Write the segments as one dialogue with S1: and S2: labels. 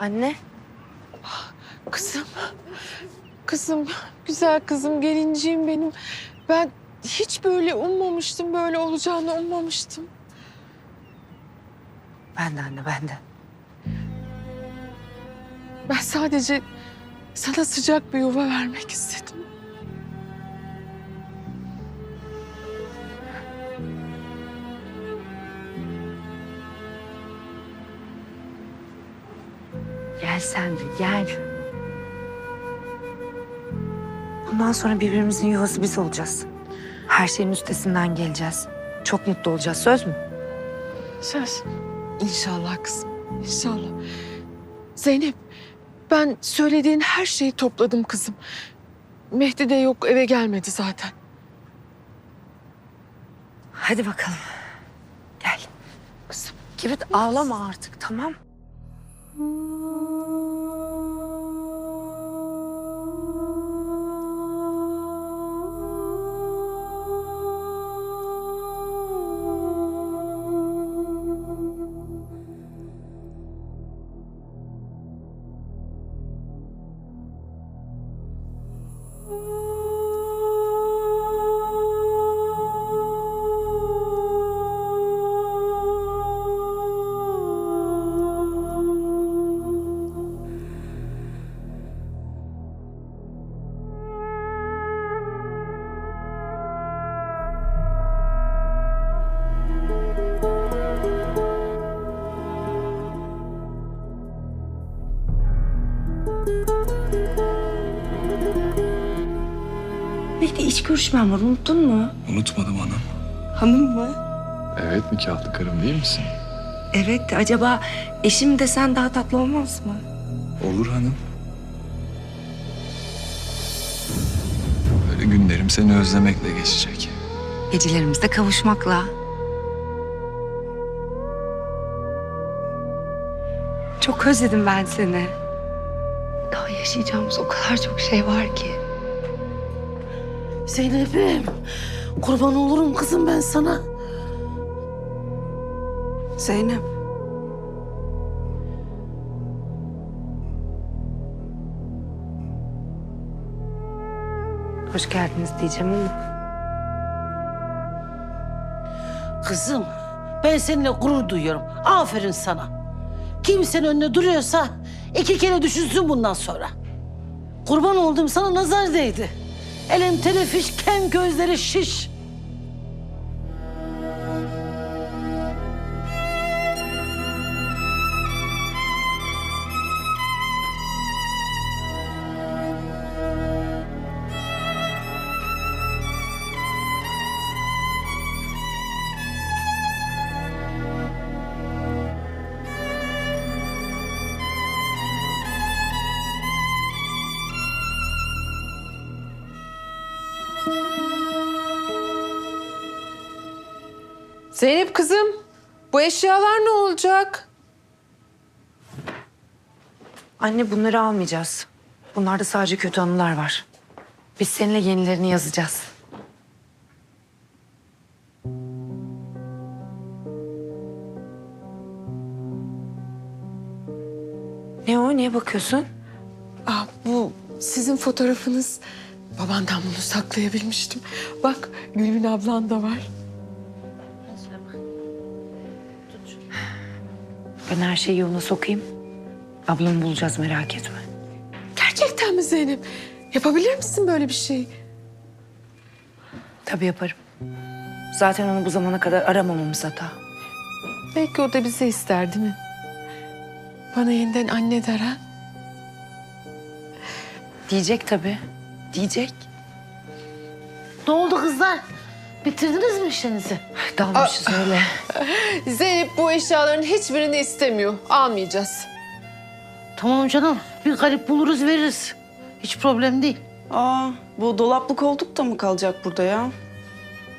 S1: Anne.
S2: Kızım, kızım, güzel kızım, gelinciğim benim. Ben hiç böyle ummamıştım, böyle olacağını ummamıştım.
S1: Ben de anne ben de.
S2: Ben sadece sana sıcak bir yuva vermek istedim.
S1: Sen de gel. Bundan sonra birbirimizin yuvası biz olacağız. Her şeyin üstesinden geleceğiz. Çok mutlu olacağız söz mü?
S2: Söz. İnşallah kızım, inşallah. Zeynep, ben söylediğin her şeyi topladım kızım. Mehdi de yok, eve gelmedi zaten.
S1: Hadi bakalım. Gel.
S2: Kızım,
S1: Girit ağlama artık tamam. Mehdi iç görüşmem var unuttun mu?
S3: Unutmadım hanım.
S1: Hanım mı?
S3: Evet nikahlı karım değil misin?
S1: Evet acaba eşim desen daha tatlı olmaz mı?
S3: Olur hanım. Böyle günlerim seni özlemekle geçecek.
S1: Gecelerimizde kavuşmakla. Çok özledim ben seni. Yaşayacağımız o kadar çok şey var ki.
S4: Zeynep'im, kurban olurum kızım ben sana.
S1: Zeynep. Hoş geldiniz diyeceğim ama
S4: Kızım, ben seninle gurur duyuyorum. Aferin sana. Kimsenin önüne duruyorsa iki kere düşünsün bundan sonra. Kurban oldum sana nazar değdi. Elin telefiş, kem gözleri şiş.
S2: Eşyalar ne olacak?
S1: Anne bunları almayacağız. Bunlarda sadece kötü anılar var. Biz seninle yenilerini yazacağız. Ne o? Niye bakıyorsun?
S2: Ah, bu sizin fotoğrafınız. Babandan bunu saklayabilmiştim. Bak, Gülbin ablan da var.
S1: Ben her şeyi yoluna sokayım. Ablamı bulacağız merak etme.
S2: Gerçekten mi Zeynep? Yapabilir misin böyle bir şey?
S1: Tabii yaparım. Zaten onu bu zamana kadar aramamamız hata.
S2: Belki o da bizi ister değil mi? Bana yeniden anne der ha?
S1: Diyecek tabii. Diyecek.
S4: Ne oldu kızlar? Bitirdiniz mi işinizi?
S1: Dalmışız öyle.
S2: Zeynep bu eşyaların hiçbirini istemiyor. Almayacağız.
S4: Tamam canım, bir garip buluruz veririz. Hiç problem değil.
S5: Aa, bu dolaplı koltuk da mı kalacak burada ya?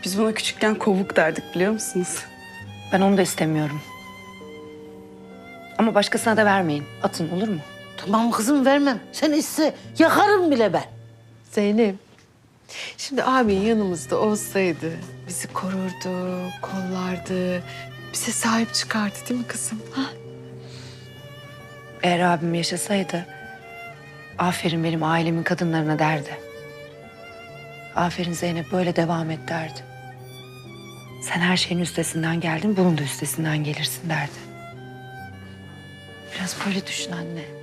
S5: Biz buna küçükken kovuk derdik biliyor musunuz?
S1: Ben onu da istemiyorum. Ama başkasına da vermeyin. Atın olur mu?
S4: Tamam kızım vermem. Sen iste yakarım bile ben.
S2: Zeynep, şimdi abin yanımızda olsaydı bizi korurdu, kollardı, bize sahip çıkardı değil mi kızım? Ha?
S1: Eğer abim yaşasaydı aferin benim ailemin kadınlarına derdi. Aferin Zeynep böyle devam et derdi. Sen her şeyin üstesinden geldin, bunun da üstesinden gelirsin derdi. Biraz böyle düşün anne.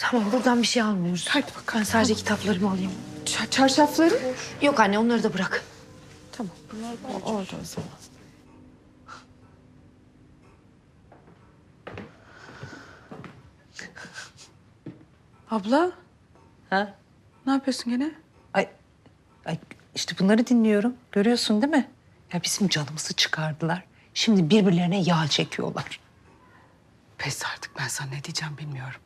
S1: Tamam buradan bir şey almıyoruz.
S2: Hadi bakalım.
S1: Ben sadece kitaplarımı alayım.
S2: Ç- çarşafları?
S1: Yok anne onları da bırak.
S2: Tamam. O- Orada o zaman.
S5: Abla
S6: Ha?
S5: ne yapıyorsun gene?
S6: Ay, ay işte bunları dinliyorum. Görüyorsun değil mi? Ya bizim canımızı çıkardılar. Şimdi birbirlerine yağ çekiyorlar.
S5: Pes artık ben sana ne diyeceğim bilmiyorum.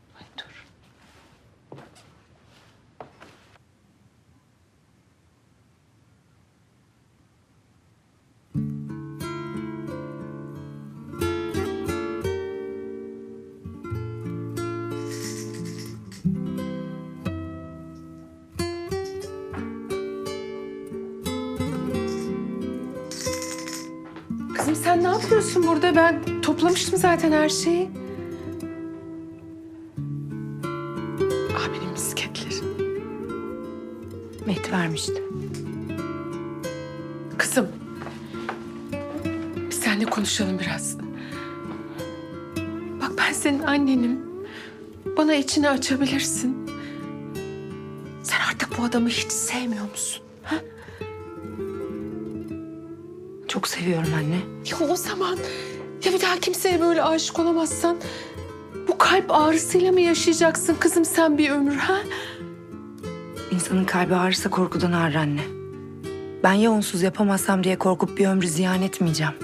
S2: Sen ne yapıyorsun burada? Ben toplamıştım zaten her şeyi. Ah benim misketlerim.
S1: Mehdi vermişti.
S2: Kızım. Biz seninle konuşalım biraz. Bak ben senin annenim. Bana içini açabilirsin. Sen artık bu adamı hiç sevmiyor musun?
S1: Çok seviyorum anne.
S2: Ya o zaman ya bir daha kimseye böyle aşık olamazsan bu kalp ağrısıyla mı yaşayacaksın kızım sen bir ömür ha?
S1: İnsanın kalbi ağrırsa korkudan ağrır anne. Ben ya onsuz yapamazsam diye korkup bir ömrü ziyan etmeyeceğim.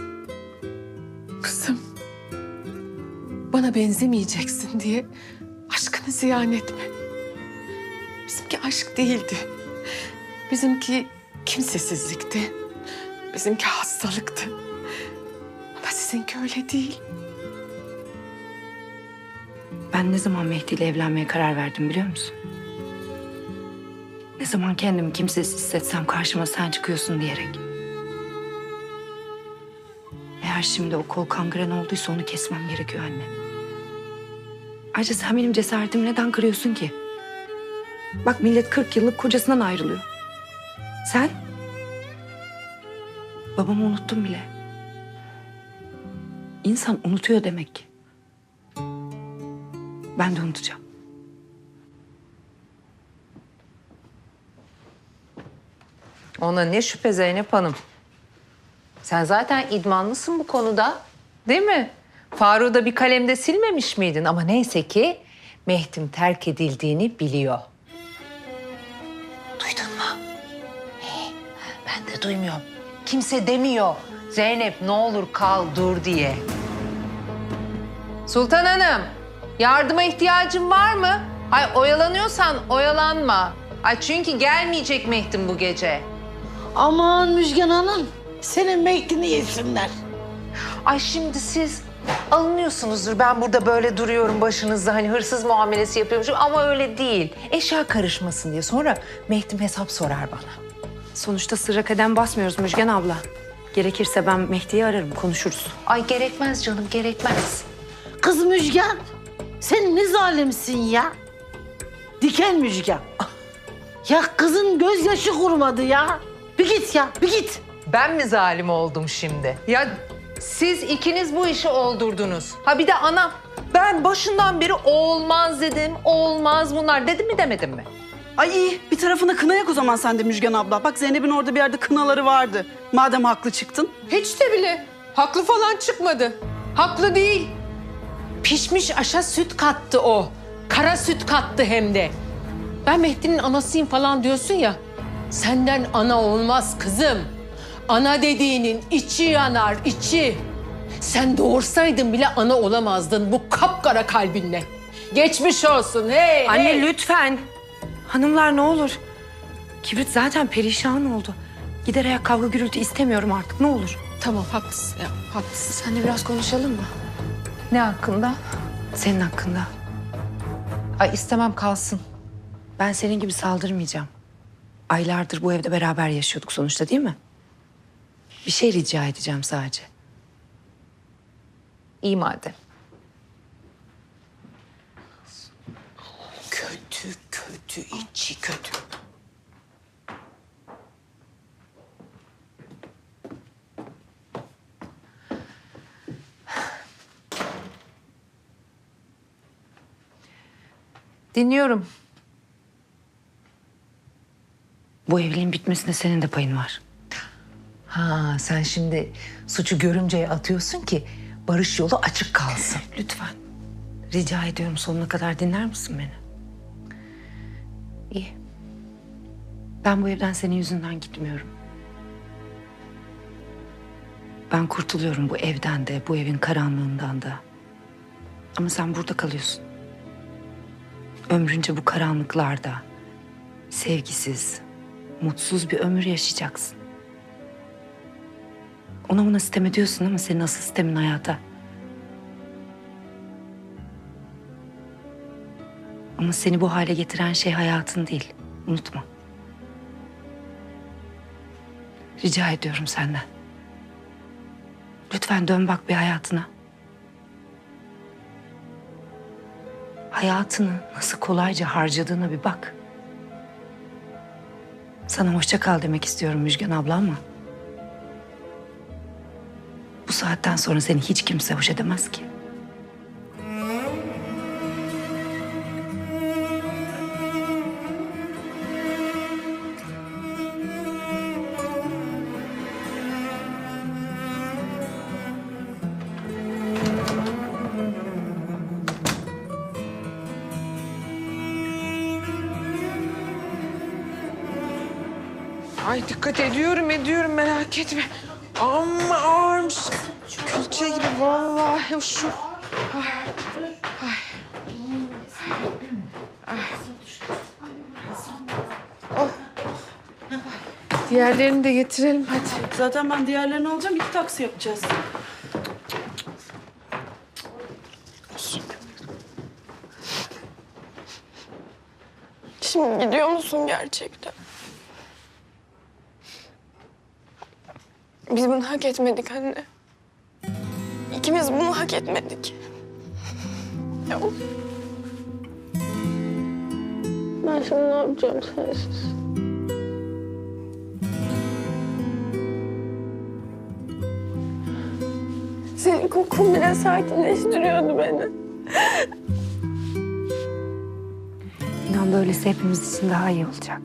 S2: Kızım bana benzemeyeceksin diye aşkını ziyan etme. Bizimki aşk değildi. Bizimki kimsesizlikti. Bizimki hastalıktı. Ama sizinki öyle değil.
S1: Ben ne zaman Mehdi ile evlenmeye karar verdim biliyor musun? Ne zaman kendimi kimsesiz hissetsem karşıma sen çıkıyorsun diyerek. Eğer şimdi o kol kangren olduysa onu kesmem gerekiyor anne. Ayrıca sen benim cesaretimi neden kırıyorsun ki? Bak millet 40 yıllık kocasından ayrılıyor. Sen? Babamı unuttum bile. İnsan unutuyor demek ki. Ben de unutacağım.
S6: Ona ne şüphe Zeynep Hanım. Sen zaten idmanlısın bu konuda. Değil mi? Faruk'u da bir kalemde silmemiş miydin? Ama neyse ki Mehdim terk edildiğini biliyor. Duydun mu? He, ben de duymuyorum. Kimse demiyor. Zeynep ne olur kal dur diye. Sultan Hanım, yardıma ihtiyacın var mı? Ay oyalanıyorsan oyalanma. Ay çünkü gelmeyecek Mehdim bu gece.
S4: Aman Müjgan Hanım. Senin mektini yesinler.
S6: Ay şimdi siz alınıyorsunuzdur. Ben burada böyle duruyorum başınızda hani hırsız muamelesi yapıyormuşum ama öyle değil. Eşya karışmasın diye. Sonra Mehdim hesap sorar bana.
S1: Sonuçta sırra kadem basmıyoruz Müjgan abla. Gerekirse ben Mehdi'yi ararım, konuşuruz.
S6: Ay gerekmez canım gerekmez.
S4: Kız Müjgan. Sen ne zalimsin ya. Diken Müjgan. Ya kızın gözyaşı kurumadı ya. Bir git ya bir git.
S6: Ben mi zalim oldum şimdi? Ya siz ikiniz bu işi oldurdunuz. Ha bir de anam. Ben başından beri olmaz dedim, olmaz bunlar dedim mi demedim mi?
S5: Ay iyi bir tarafına kına yak o zaman sen de Müjgan abla. Bak Zeynep'in orada bir yerde kınaları vardı. Madem haklı çıktın.
S2: Hiç de bile haklı falan çıkmadı. Haklı değil. Pişmiş aşa süt kattı o. Kara süt kattı hem de. Ben Mehdi'nin anasıyım falan diyorsun ya. Senden ana olmaz kızım. Ana dediğinin içi yanar, içi. Sen doğursaydın bile ana olamazdın bu kapkara kalbinle. Geçmiş olsun hey
S1: Anne
S2: hey.
S1: lütfen. Hanımlar ne olur. Kibrit zaten perişan oldu. Gider ayak kavga gürültü istemiyorum artık ne olur.
S2: Tamam haklısın ya haklısın.
S1: Seninle biraz konuşalım mı?
S6: Ne hakkında?
S1: Senin hakkında.
S6: Ay istemem kalsın.
S1: Ben senin gibi saldırmayacağım. Aylardır bu evde beraber yaşıyorduk sonuçta değil mi? Bir şey rica edeceğim sadece.
S6: İyi madem.
S4: Kötü, içi kötü.
S6: Dinliyorum.
S1: Bu evliliğin bitmesinde senin de payın var.
S6: Ha sen şimdi suçu görümceye atıyorsun ki barış yolu açık kalsın.
S1: Lütfen. Rica ediyorum sonuna kadar dinler misin beni? Ben bu evden senin yüzünden gitmiyorum. Ben kurtuluyorum bu evden de, bu evin karanlığından da. Ama sen burada kalıyorsun. Ömrünce bu karanlıklarda, sevgisiz, mutsuz bir ömür yaşayacaksın. Ona buna sitem ediyorsun ama senin asıl sistemin hayata. Ama seni bu hale getiren şey hayatın değil. Unutma. Rica ediyorum senden. Lütfen dön bak bir hayatına. Hayatını nasıl kolayca harcadığına bir bak. Sana hoşça kal demek istiyorum Müjgan abla ama... Bu saatten sonra seni hiç kimse hoş edemez ki.
S2: Dikkat ediyorum ediyorum merak etme. Amma ağırmış. Külçe gibi vallahi şu. Ay, ay. Ay. Oh. Diğerlerini de getirelim hadi.
S5: Zaten ben diğerlerini alacağım. iki taksi yapacağız.
S7: Şimdi gidiyor musun gerçekten? Biz bunu hak etmedik anne. İkimiz bunu hak etmedik. Ya. Ben şimdi ne yapacağım sensiz? Senin kokun bile sakinleştiriyordu beni.
S1: İnan böylesi hepimiz için daha iyi olacak.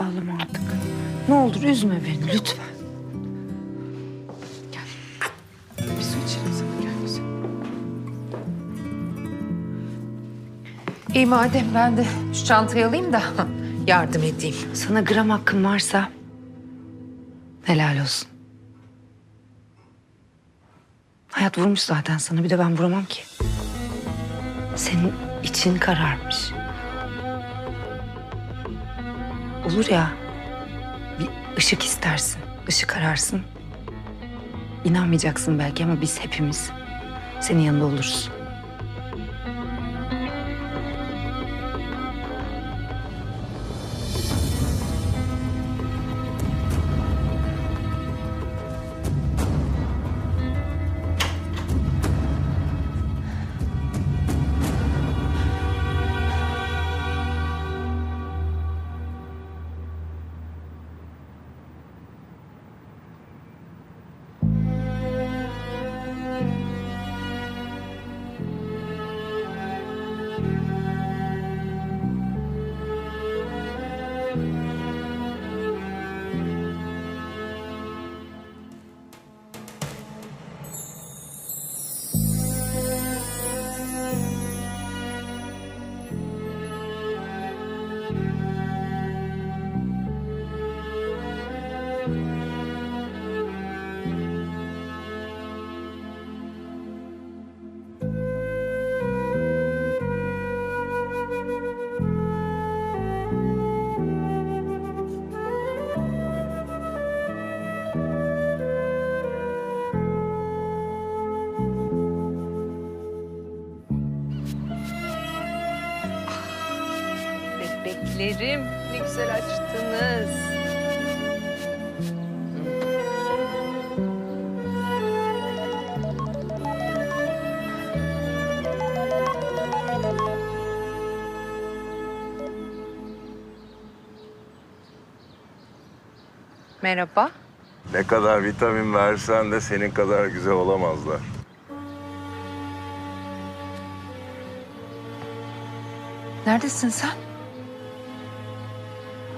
S1: Ağlama artık. Ne olur üzme beni lütfen.
S2: Bir su içelim sana gel bize.
S6: İyi madem ben de şu çantayı alayım da yardım edeyim.
S1: Sana gram hakkım varsa helal olsun. Hayat vurmuş zaten sana bir de ben vuramam ki. Senin için kararmış. Olur ya bir ışık istersin, ışık ararsın. İnanmayacaksın belki ama biz hepimiz senin yanında oluruz.
S6: Ellerim ne güzel açtınız. Merhaba.
S8: Ne kadar vitamin versen de senin kadar güzel olamazlar.
S6: Neredesin sen?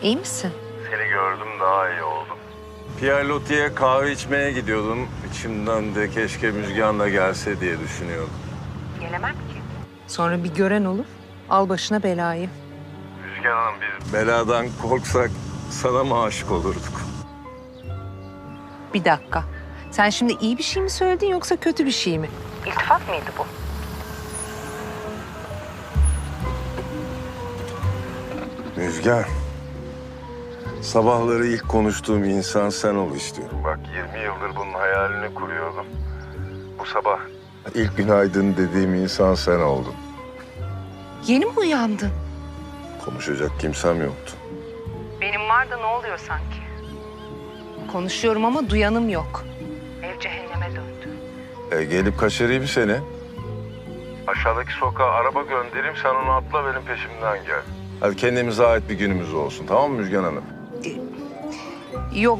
S6: İyi misin?
S8: Seni gördüm daha iyi oldum. Pierre Loti'ye kahve içmeye gidiyordum. İçimden de keşke Müjgan da gelse diye düşünüyordum.
S6: Gelemem ki. Sonra bir gören olur. Al başına belayı.
S8: Müjgan Hanım biz beladan korksak sana mı aşık olurduk?
S6: Bir dakika. Sen şimdi iyi bir şey mi söyledin yoksa kötü bir şey mi? İltifat mıydı bu?
S8: Müjgan. Sabahları ilk konuştuğum insan sen ol istiyorum. Bak 20 yıldır bunun hayalini kuruyordum. Bu sabah ilk günaydın dediğim insan sen oldun.
S6: Yeni mi uyandın?
S8: Konuşacak kimsem yoktu.
S6: Benim var da ne oluyor sanki? Konuşuyorum ama duyanım yok. Ev cehenneme döndü.
S8: E, gelip kaçırayım seni. Aşağıdaki sokağa araba göndereyim sen onu atla benim peşimden gel. Hadi kendimize ait bir günümüz olsun tamam mı Müjgan Hanım?
S6: Yok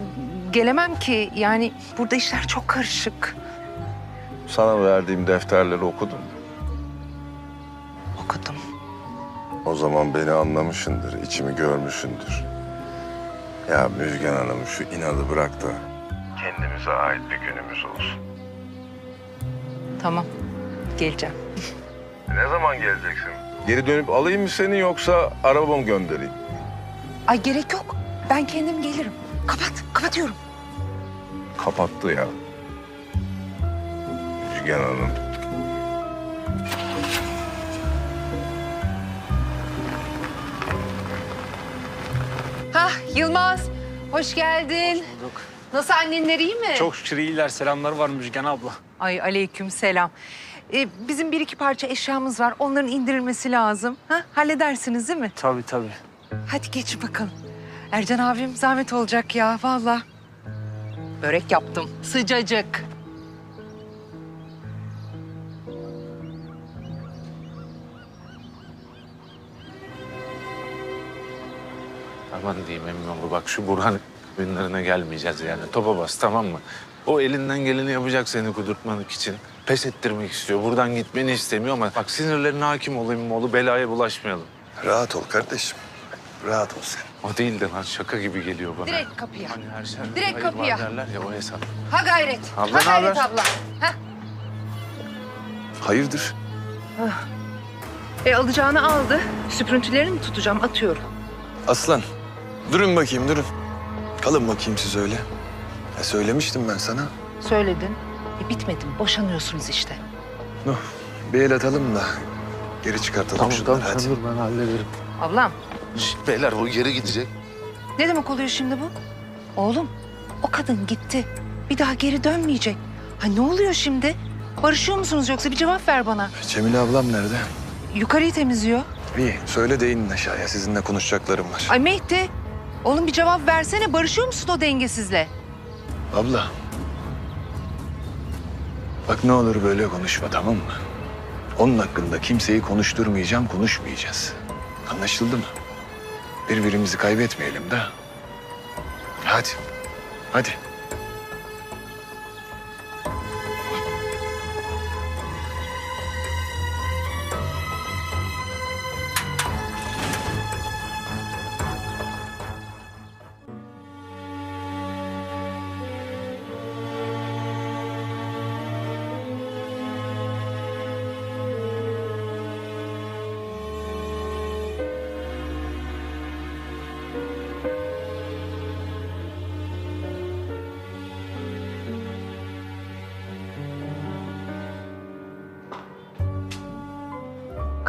S6: gelemem ki. Yani burada işler çok karışık.
S8: Sana verdiğim defterleri okudun mu?
S6: Okudum.
S8: O zaman beni anlamışsındır, içimi görmüşsündür. Ya Müjgan Hanım şu inadı bırak da kendimize ait bir günümüz olsun.
S6: Tamam. Geleceğim.
S8: Ne zaman geleceksin? Geri dönüp alayım mı seni yoksa arabamı mı göndereyim?
S6: Ay gerek yok. Ben kendim gelirim. Kapat. Kapatıyorum.
S8: Kapattı ya. Müjgan Hanım.
S6: Hah Yılmaz. Hoş geldin. Nasıl annenler iyi mi?
S9: Çok şükür iyiler. Selamlar var Müjgan abla.
S6: Ay aleyküm selam. Ee, bizim bir iki parça eşyamız var. Onların indirilmesi lazım. Ha? Halledersiniz değil mi?
S9: Tabii tabii.
S6: Hadi geç bakalım. Ercan abim zahmet olacak ya vallahi. Börek yaptım. Sıcacık.
S10: Aman diyeyim emin ol bak şu Burhan günlerine gelmeyeceğiz yani. Topa bas tamam mı? O elinden geleni yapacak seni kudurtmak için. Pes ettirmek istiyor. Buradan gitmeni istemiyor ama bak sinirlerine hakim olayım oğlu belaya bulaşmayalım.
S8: Rahat ol kardeşim. Rahat ol sen.
S10: O değil de lan şaka gibi geliyor bana.
S6: Direkt kapıya.
S10: Hani her şey
S6: Direkt
S10: hayır var
S6: kapıya.
S10: derler ya o hesap.
S6: Ha gayret.
S10: Abla
S6: ha
S10: ne
S6: gayret
S10: haber?
S6: abla. Ha?
S8: Hayırdır?
S6: E alacağını aldı. Süprüntülerini mi tutacağım? Atıyorum.
S11: Aslan, durun bakayım durun. Kalın bakayım siz öyle. Ya söylemiştim ben sana.
S6: Söyledin. E bitmedi mi? Boşanıyorsunuz işte.
S11: Nuh, bir el atalım da geri çıkartalım
S10: Tamam
S11: şunları
S10: tamam
S11: hadi.
S10: sen dur ben hallederim.
S6: Ablam.
S10: Beyler bu geri gidecek.
S6: Ne demek oluyor şimdi bu? Oğlum o kadın gitti. Bir daha geri dönmeyecek. Ha ne oluyor şimdi? Barışıyor musunuz yoksa bir cevap ver bana.
S11: Cemile ablam nerede?
S6: Yukarıyı temizliyor.
S11: İyi, söyle de inin aşağıya. Sizinle konuşacaklarım var.
S6: Ay Mehdi. Oğlum bir cevap versene. Barışıyor musun o dengesizle?
S11: Abla. Bak ne olur böyle konuşma tamam mı? Onun hakkında kimseyi konuşturmayacağım, konuşmayacağız. Anlaşıldı mı? Birbirimizi kaybetmeyelim de. Hadi, hadi.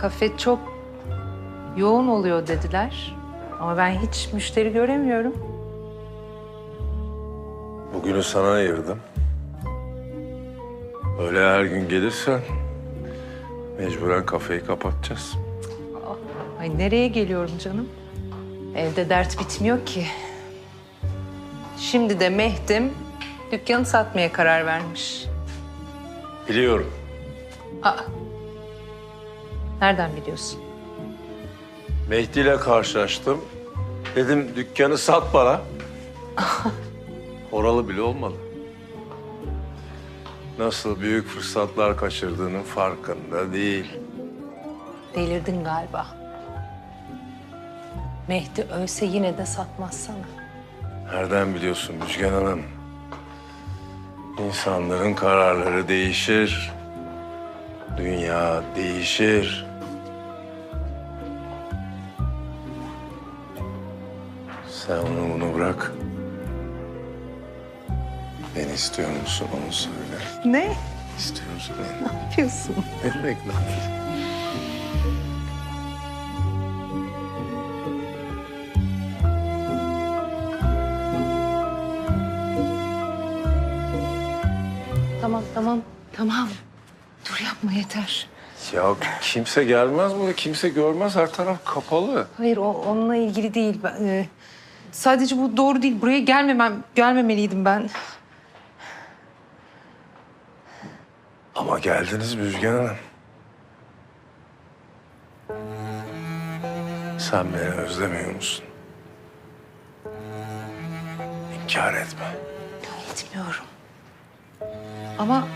S6: Kafe çok yoğun oluyor dediler. Ama ben hiç müşteri göremiyorum.
S8: Bugünü sana ayırdım. Öyle her gün gelirsen mecburen kafeyi kapatacağız.
S6: Ay nereye geliyorum canım? Evde dert bitmiyor ki. Şimdi de Mehdim dükkanı satmaya karar vermiş.
S8: Biliyorum.
S6: Aa. Nereden biliyorsun?
S8: Mehdi ile karşılaştım. Dedim dükkanı sat bana. oralı bile olmalı. Nasıl büyük fırsatlar kaçırdığının farkında değil.
S6: Delirdin galiba. Mehdi ölse yine de satmaz sana.
S8: Nereden biliyorsun Müjgan Hanım? İnsanların kararları değişir. Dünya değişir. Sen onu bunu bırak. Beni istiyor musun onu söyle.
S6: Ne?
S8: İstiyor musun beni?
S6: Ne yapıyorsun?
S8: Ne demek lan?
S6: Tamam tamam tamam. Dur yapma yeter.
S8: Ya kimse gelmez buraya, kimse görmez. Her taraf kapalı.
S6: Hayır o onunla ilgili değil. Ben, e, sadece bu doğru değil. Buraya gelmemem gelmemeliydim ben.
S8: Ama geldiniz Müjgan Hanım. Sen beni özlemiyor musun? İnkar etme.
S6: Etmiyorum. Ama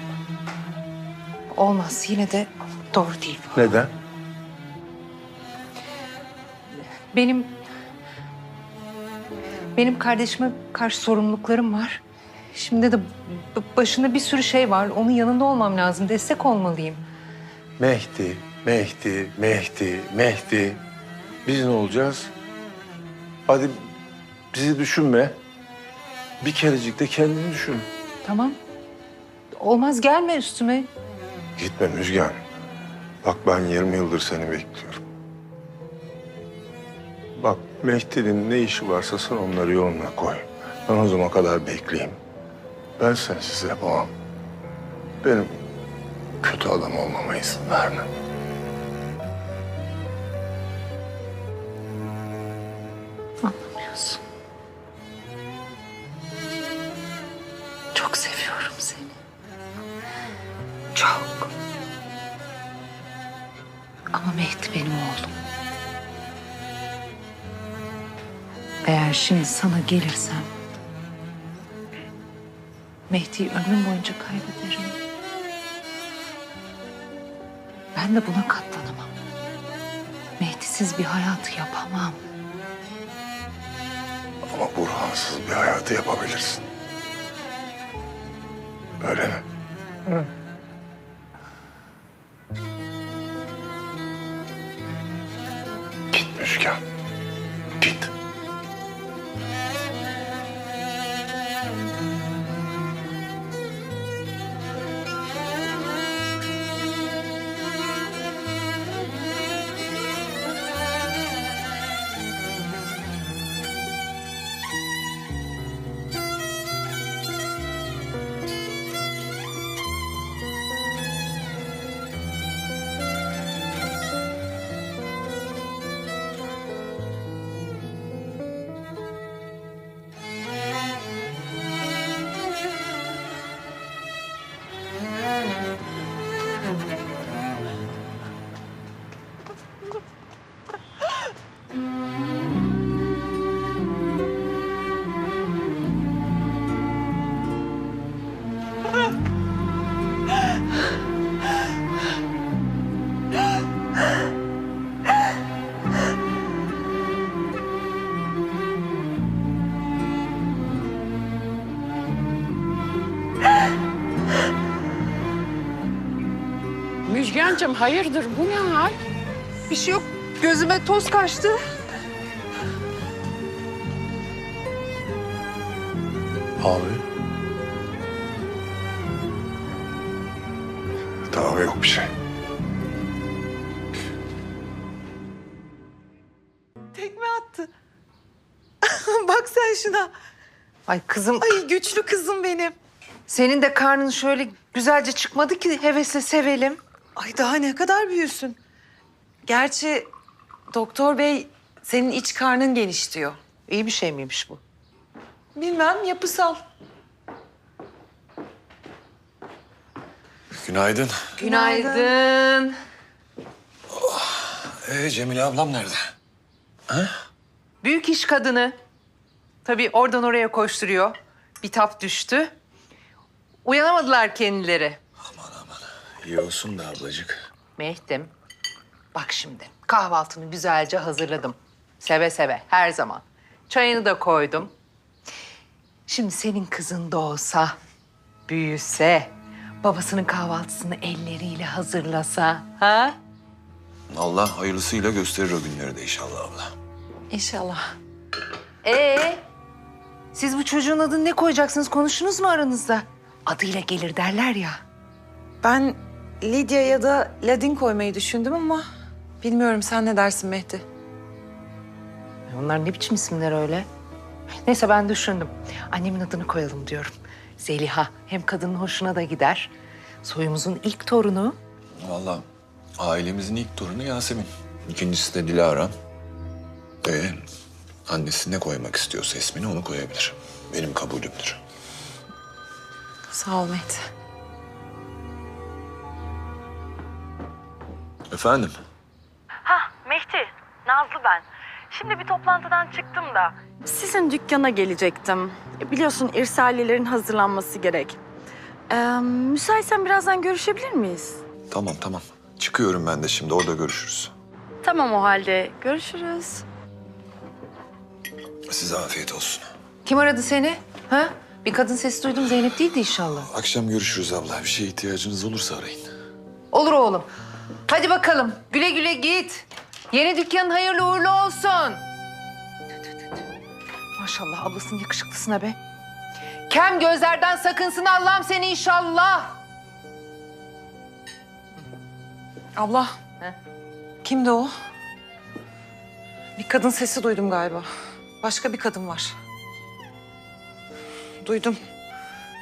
S6: olmaz. Yine de doğru değil bu.
S8: Neden?
S6: Benim benim kardeşime karşı sorumluluklarım var. Şimdi de başında bir sürü şey var. Onun yanında olmam lazım. Destek olmalıyım.
S8: Mehdi, Mehdi, Mehdi, Mehdi. Biz ne olacağız? Hadi bizi düşünme. Bir kerecik de kendini düşün.
S6: Tamam. Olmaz gelme üstüme.
S8: Gitme Müjgan. Bak ben 20 yıldır seni bekliyorum. Mehdi'nin ne işi varsa sen onları yoluna koy. Ben o zamana kadar bekleyeyim. Ben sensiz yapamam. Benim kötü adam olmama izin verme.
S6: Şimdi sana gelirsem... Mehdi'yi ömrüm boyunca kaybederim. Ben de buna katlanamam. Mehdi'siz bir hayatı yapamam.
S8: Ama Burhan'sız bir hayatı yapabilirsin. Öyle mi? Git Müjgan. Git. Thank you.
S2: Müjgancığım hayırdır bu ne hal?
S1: Bir şey yok. Gözüme toz kaçtı.
S8: Abi. Daha yok bir şey.
S12: Tekme attı. Bak sen şuna.
S6: Ay kızım,
S12: Ay güçlü kızım benim.
S6: senin de karnın şöyle güzelce çıkmadı ki hevesle sevelim.
S12: Ay daha ne kadar büyüsün. Gerçi doktor bey senin iç karnın geniş diyor.
S6: İyi bir şey miymiş bu?
S12: Bilmem yapısal.
S11: Günaydın.
S6: Günaydın.
S11: Ee, Cemile ablam nerede?
S6: Büyük iş kadını. Tabii oradan oraya koşturuyor. bitap düştü. Uyanamadılar kendileri.
S11: İyi olsun da ablacık.
S6: Mehdim, bak şimdi kahvaltını güzelce hazırladım. Seve seve, her zaman. Çayını da koydum. Şimdi senin kızın doğsa, büyüse, babasının kahvaltısını elleriyle hazırlasa, ha?
S11: Allah hayırlısıyla gösterir o günleri de inşallah abla.
S6: İnşallah. Ee, siz bu çocuğun adını ne koyacaksınız? Konuştunuz mu aranızda? Adıyla gelir derler ya.
S12: Ben Lidya ya da Ladin koymayı düşündüm ama bilmiyorum sen ne dersin Mehdi?
S6: Onlar ne biçim isimler öyle? Neyse ben düşündüm. Annemin adını koyalım diyorum. Zeliha. Hem kadının hoşuna da gider. Soyumuzun ilk torunu.
S11: Vallahi ailemizin ilk torunu Yasemin. İkincisi de Dilara. Ee, annesi ne koymak istiyorsa ismini onu koyabilir. Benim kabulümdür.
S12: Sağ ol Mehdi.
S11: Efendim?
S13: Hah Mehdi, Nazlı ben. Şimdi bir toplantıdan çıktım da. Sizin dükkana gelecektim. E, Biliyorsun irsalilerin hazırlanması gerek. Ee, müsaitsen birazdan görüşebilir miyiz?
S11: Tamam tamam. Çıkıyorum ben de şimdi orada görüşürüz.
S13: Tamam o halde. Görüşürüz.
S11: Size afiyet olsun.
S6: Kim aradı seni? Ha? Bir kadın sesi duydum. Zeynep değildi inşallah.
S11: Akşam görüşürüz abla. Bir şeye ihtiyacınız olursa arayın.
S6: Olur oğlum. Hadi bakalım. Güle güle git. Yeni dükkanın hayırlı uğurlu olsun. Maşallah ablasının yakışıklısına be. Kem gözlerden sakınsın Allah'ım seni inşallah.
S12: Abla.
S6: He?
S12: Kimdi o? Bir kadın sesi duydum galiba. Başka bir kadın var. Duydum.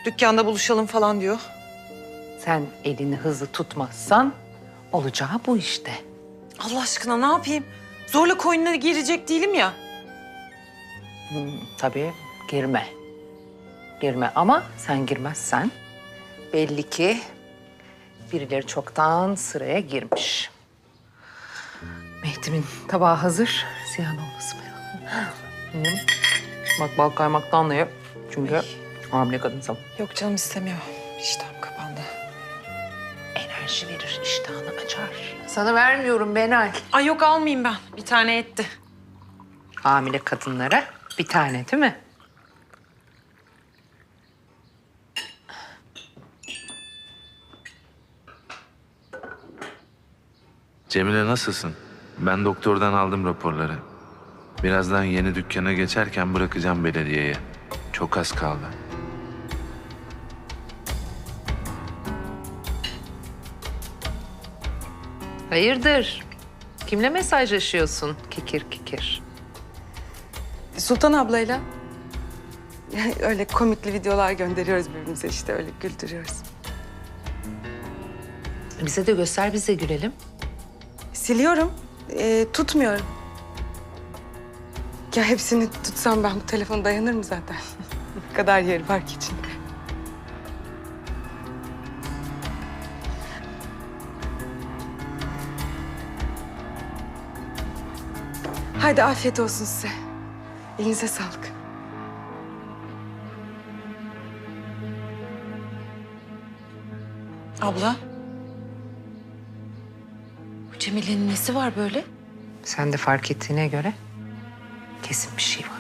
S12: Dükkanda buluşalım falan diyor.
S6: Sen elini hızlı tutmazsan olacağı bu işte.
S12: Allah aşkına ne yapayım? Zorla koynuna girecek değilim ya.
S6: Hmm, tabii girme. Girme ama sen girmezsen belli ki birileri çoktan sıraya girmiş. Mehdi'min tabağı hazır. Ziyan olmasın. Hı. Bak bal kaymaktan da ye. Çünkü hamile kadınsam.
S12: Yok canım istemiyor. Kapandı.
S6: Enerji verir, iştahını açar. Sana vermiyorum Benay.
S12: Ay yok almayayım ben. Bir tane etti.
S6: Hamile kadınlara bir tane değil mi?
S10: Cemile nasılsın? Ben doktordan aldım raporları. Birazdan yeni dükkana geçerken bırakacağım belediyeye. Çok az kaldı.
S6: Hayırdır? Kimle mesajlaşıyorsun kikir kikir?
S5: Sultan ablayla öyle komikli videolar gönderiyoruz birbirimize işte öyle güldürüyoruz.
S6: Bize de göster biz de gülelim.
S5: Siliyorum, ee, tutmuyorum. Ya hepsini tutsam ben bu telefon dayanır mı zaten? ne kadar yeri var ki içinde. Haydi afiyet olsun size. Elinize sağlık.
S12: Abla. Bu Cemile'nin nesi var böyle?
S6: Sen de fark ettiğine göre kesin bir şey var.